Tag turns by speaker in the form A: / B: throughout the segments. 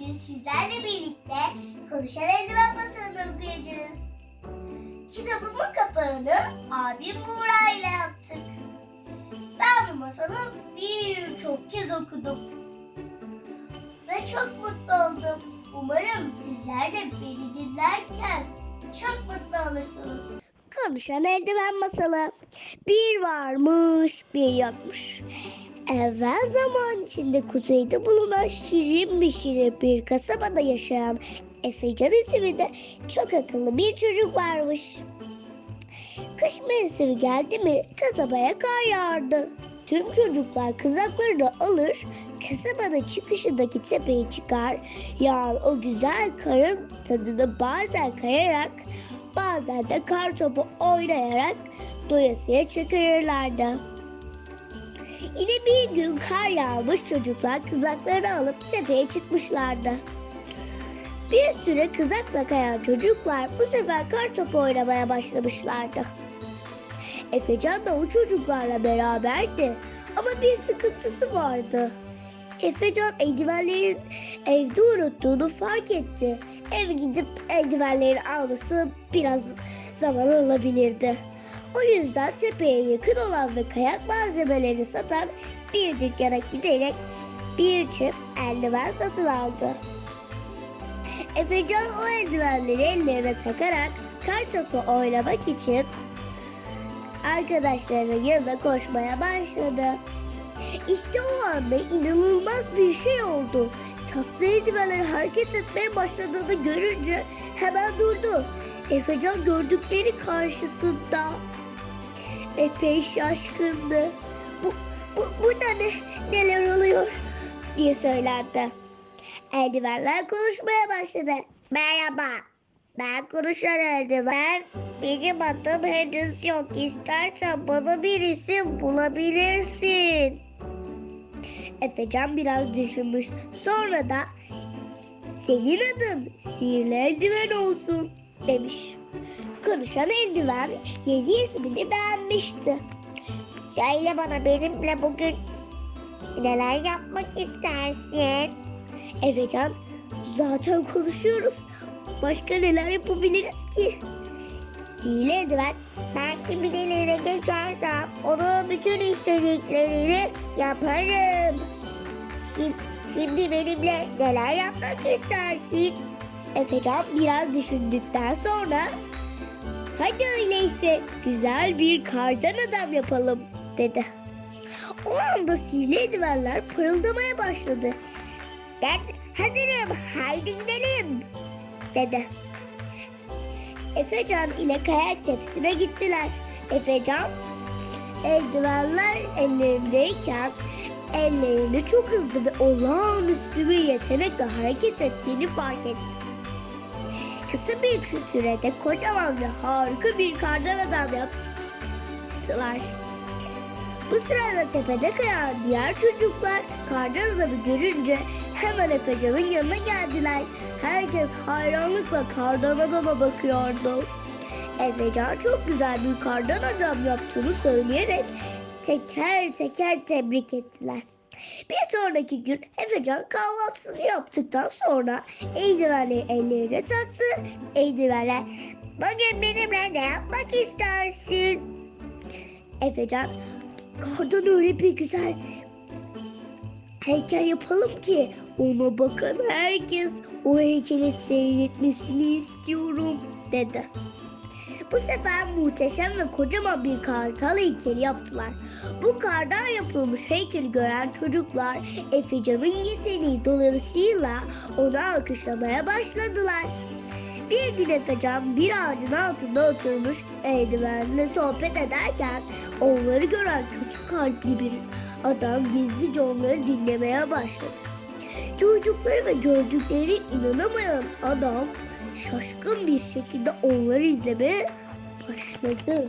A: bugün sizlerle birlikte Konuşan Eldiven masalını okuyacağız. Kitabımın kapağını abim Buğra ile yaptık. Ben bu masalı birçok kez okudum. Ve çok mutlu oldum. Umarım sizler de beni dinlerken çok mutlu olursunuz. Konuşan Eldiven masalı. Bir varmış, bir yokmuş. Evvel zaman içinde kuzeyde bulunan şirin bir şirin bir kasabada yaşayan Efecan isimli çok akıllı bir çocuk varmış. Kış mevsimi geldi mi kasabaya kar yağardı. Tüm çocuklar kızaklarını alır, kasabanın çıkışındaki tepeye çıkar. Yağan o güzel karın tadını bazen kayarak, bazen de kar topu oynayarak doyasıya çıkarırlardı. Yine bir gün kar yağmış çocuklar kızaklarını alıp tepeye çıkmışlardı. Bir süre kızakla kayan çocuklar bu sefer kar topu oynamaya başlamışlardı. Efecan da o çocuklarla beraberdi ama bir sıkıntısı vardı. Efecan eldivenlerin evde unuttuğunu fark etti. Eve gidip eldivenleri alması biraz zaman alabilirdi. O yüzden tepeye yakın olan ve kayak malzemelerini satan bir dükkana giderek bir çift eldiven satın aldı. Efecan o eldivenleri ellerine takarak kar topu oynamak için arkadaşlarının yanına koşmaya başladı. İşte o anda inanılmaz bir şey oldu. Çatlı eldivenler hareket etmeye başladığını görünce hemen durdu. Efecan gördükleri karşısında epey şaşkındı. Bu, bu, burada ne, neler oluyor diye söylendi. Eldivenler konuşmaya başladı. Merhaba, ben konuşan eldiven. Benim adım henüz yok. İstersen bana bir isim bulabilirsin. Efecan biraz düşünmüş. Sonra da senin adın sihirli eldiven olsun demiş. Konuşan eldiven yeni ismini beğenmişti. Söyle bana benimle bugün neler yapmak istersin? Efecan zaten konuşuyoruz. Başka neler yapabiliriz ki? Sihirli eldiven ben kimin eline geçersem onun bütün istediklerini yaparım. Şimdi, şimdi benimle neler yapmak istersin? Efecan biraz düşündükten sonra Hadi öyleyse güzel bir kardan adam yapalım dedi. O anda sihirli eldivenler pırıldamaya başladı. Ben hazırım haydi gidelim dedi. Efecan ile kayak tepsine gittiler. Efecan eldivenler ellerindeyken ellerini çok hızlı ve olağanüstü bir yetenekle hareket ettiğini fark etti. Kısa bir sürede kocaman ve harika bir kardan adam yaptılar. Bu sırada tepede kayan diğer çocuklar kardan adamı görünce hemen Efecan'ın yanına geldiler. Herkes hayranlıkla kardan adama bakıyordu. Efecan çok güzel bir kardan adam yaptığını söyleyerek teker teker tebrik ettiler. Bir sonraki gün Efecan kahvaltısını yaptıktan sonra eldivenleri ellerine taktı. Eldivenler bugün benimle ne yapmak istersin? Efecan kardan öyle bir güzel heykel yapalım ki ona bakan herkes o heykeli seyretmesini istiyorum dedi. Bu sefer muhteşem ve kocaman bir kartal heykeli yaptılar. Bu kardan yapılmış heykeli gören çocuklar Efecan'ın yeteneği dolayısıyla onu alkışlamaya başladılar. Bir gün Efecan bir ağacın altında oturmuş eldivenle sohbet ederken onları gören küçük kalpli bir adam gizlice onları dinlemeye başladı. Duydukları ve gördükleri inanamayan adam şaşkın bir şekilde onları izlemeye başladı.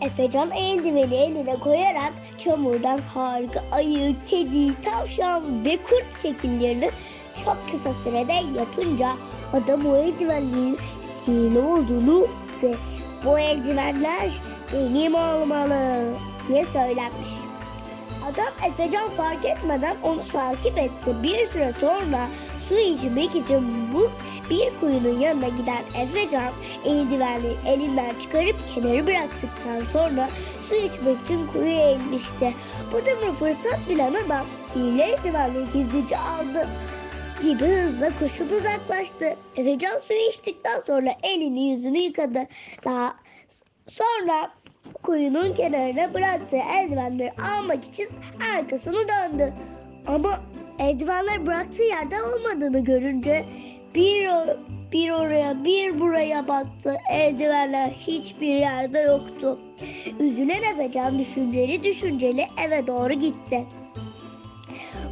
A: Efecan eldiveni eline koyarak çamurdan harika ayı, kedi, tavşan ve kurt şekillerini çok kısa sürede yapınca adam o eldivenlerin sihirli olduğunu ve bu eldivenler benim olmalı diye söylenmiş.
B: Adam Efecan fark etmeden onu takip etti. Bir süre sonra su içmek için bu bir kuyunun yanına giden Efecan eldivenleri elinden çıkarıp kenara bıraktıktan sonra su içmek için kuyuya inmişti. Bu durumu fırsat bilen adam sihirli eldivenleri gizlice aldı gibi hızla koşup uzaklaştı. Efecan suyu içtikten sonra elini yüzünü yıkadı. Daha sonra kuyunun kenarına bıraktığı eldivenleri almak için arkasını döndü. Ama eldivenler bıraktığı yerde olmadığını görünce bir, bir oraya bir buraya baktı. Eldivenler hiçbir yerde yoktu. Üzülen Efecan düşünceli düşünceli eve doğru gitti.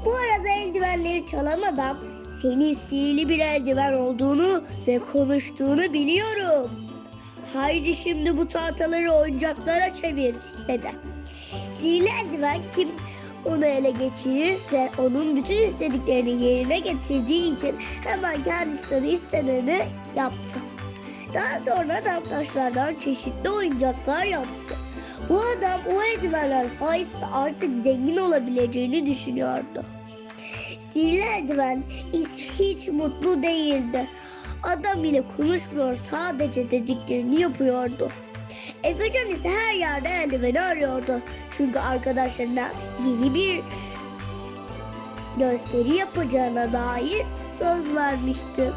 B: Bu arada eldivenleri çalan adam senin sihirli bir eldiven olduğunu ve konuştuğunu biliyorum. Haydi şimdi bu tahtaları oyuncaklara çevir dedi. Sihirli eldiven kim onu ele geçirirse onun bütün istediklerini yerine getirdiği için hemen kendisine isteneni yaptı. Daha sonra adam taşlardan çeşitli oyuncaklar yaptı. Bu adam o eldivenler sayesinde artık zengin olabileceğini düşünüyordu. Sihirli eldiven hiç mutlu değildi. Adam ile konuşmuyor sadece dediklerini yapıyordu. Efecan ise her yerde eldiveni arıyordu. Çünkü arkadaşlarına yeni bir gösteri yapacağına dair söz vermişti.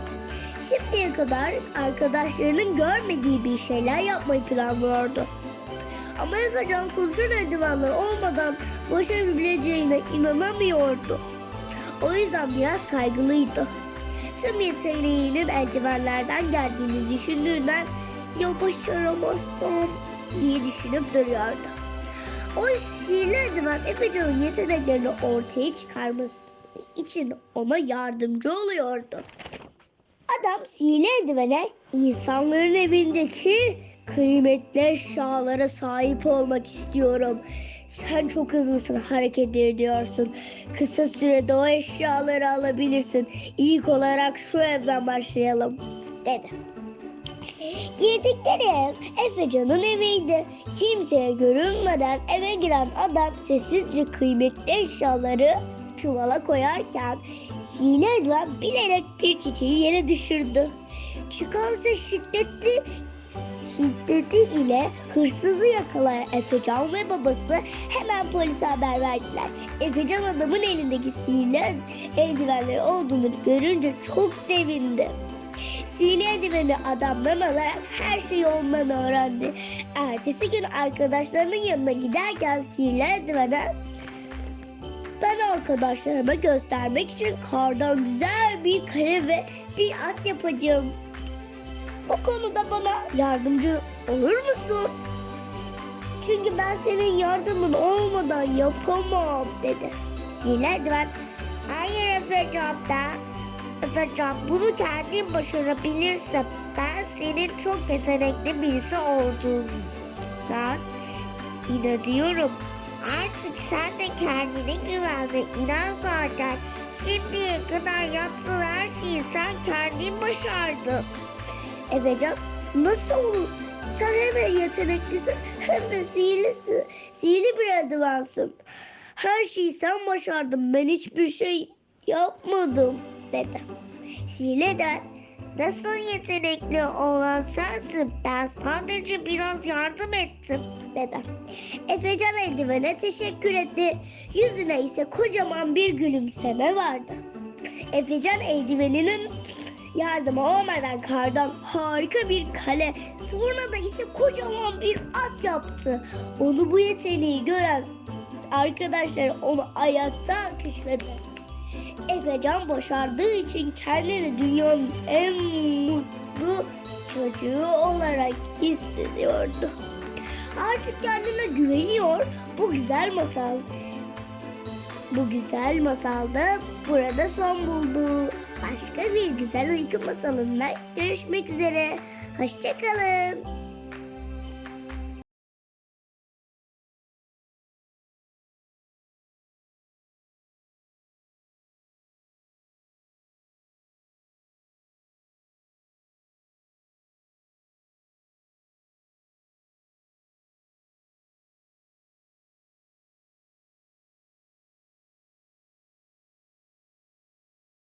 B: Şimdiye kadar arkadaşlarının görmediği bir şeyler yapmayı planlıyordu. Ama Efecan konuşan eldivenler olmadan başarabileceğine inanamıyordu. O yüzden biraz kaygılıydı. Tüm yeteneğinin eldivenlerden geldiğini düşündüğünden ya başaramazsam diye düşünüp duruyordu. O sihirli eldiven Efecan'ın yeteneklerini ortaya çıkarması için ona yardımcı oluyordu. Adam sihirli eldivene insanların evindeki kıymetli eşyalara sahip olmak istiyorum. Sen çok hızlısın hareket ediyorsun. Kısa sürede o eşyaları alabilirsin. İlk olarak şu evden başlayalım dedi. Girdikleri ev Efecan'ın eviydi. Kimseye görünmeden eve giren adam sessizce kıymetli eşyaları çuvala koyarken eldiven bilerek bir çiçeği yere düşürdü. Çıkarsa şiddetli şiddeti ile hırsızı yakalayan Efecan ve babası hemen polise haber verdiler. Efecan adamın elindeki sihirli eldivenleri olduğunu görünce çok sevindi. Sihirli eldiveni adamdan alarak her şeyi ondan öğrendi. Ertesi gün arkadaşlarının yanına giderken sihirli eldivene ben arkadaşlarıma göstermek için kardan güzel bir kare ve bir at yapacağım. Bu konuda bana yardımcı olur musun? Çünkü ben senin yardımın olmadan yapamam dedi. Sihirli eldiven hayır Efecan da Efecan bunu kendin başarabilirsin. Ben senin çok yetenekli birisi olduğundan inanıyorum. Artık sen de kendine güven ve inan zaten. Şimdiye kadar yaptığın her şeyi sen kendin başardın. Efecan nasıl olur? Sen hem yeteneklisin hem de sihirlisin. Sihirli bir eldivensin. Her şeyi sen başardın. Ben hiçbir şey yapmadım dedi. Sihirli de nasıl yetenekli olan sensin. Ben sadece biraz yardım ettim dedi. Efecan eldivene teşekkür etti. Yüzüne ise kocaman bir gülümseme vardı. Efecan eldiveninin yardımı olmadan kardan harika bir kale, sonra da ise kocaman bir at yaptı. Onu bu yeteneği gören arkadaşlar onu ayakta alkışladı. Efecan başardığı için kendini dünyanın en mutlu çocuğu olarak hissediyordu. Artık kendine güveniyor. Bu güzel masal. Bu güzel masal da burada son buldu. Başka bir güzel uyku masalında görüşmek üzere. Hoşçakalın.